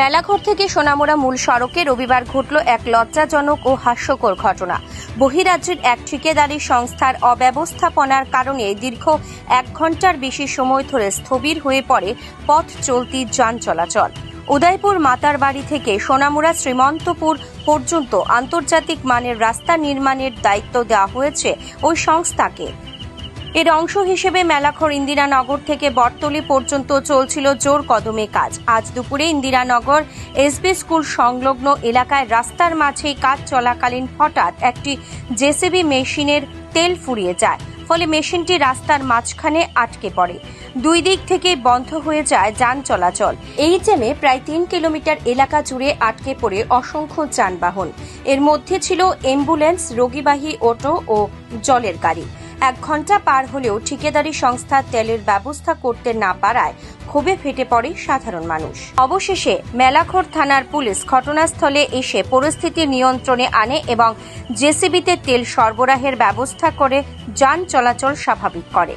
মেলাঘর থেকে সোনামুড়া মূল সড়কে রবিবার ঘটল এক লজ্জাজনক ও হাস্যকর ঘটনা। বহিরাজ্যের এক ঠিকাদারি সংস্থার অব্যবস্থাপনার কারণে দীর্ঘ এক ঘণ্টার বেশি সময় ধরে স্থবির হয়ে পড়ে পথ চলতি যান চলাচল। উদয়পুর মাতার বাড়ি থেকে সোনামুড়া শ্রীমন্তপুর পর্যন্ত আন্তর্জাতিক মানের রাস্তা নির্মাণের দায়িত্ব দেওয়া হয়েছে ওই সংস্থাকে। এর অংশ হিসেবে মেলাখর ইন্দিরানগর থেকে বটতলি পর্যন্ত চলছিল জোর কদমে কাজ। আজ দুপুরে ইন্দিরানগর এসবি স্কুল সংলগ্ন এলাকায় রাস্তার মাঝেই কাজ চলাকালীন হঠাৎ একটি জেসিবি মেশিনের তেল ফুরিয়ে যায়, ফলে মেশিনটি রাস্তার মাঝখানে আটকে পড়ে। দুই দিক থেকে বন্ধ হয়ে যায় যান চলাচল। এই জ্যামে প্রায় তিন কিলোমিটার এলাকা জুড়ে আটকে পড়ে অসংখ্য যানবাহন। এর মধ্যে ছিল অ্যাম্বুলেন্স, রোগীবাহী অটো ও জলের গাড়ি। এক ঘণ্টা পার হলেও ঠিকাদারি সংস্থা তেলের ব্যবস্থা করতে না পারায় ক্ষোভে ফেটে পড়ে সাধারণ মানুষ। অবশেষে মেলাখোর থানার পুলিশ ঘটনাস্থলে এসে পরিস্থিতি নিয়ন্ত্রণে আনে এবং জেসিবিতে তেল সরবরাহের ব্যবস্থা করে যান চলাচল স্বাভাবিক করে।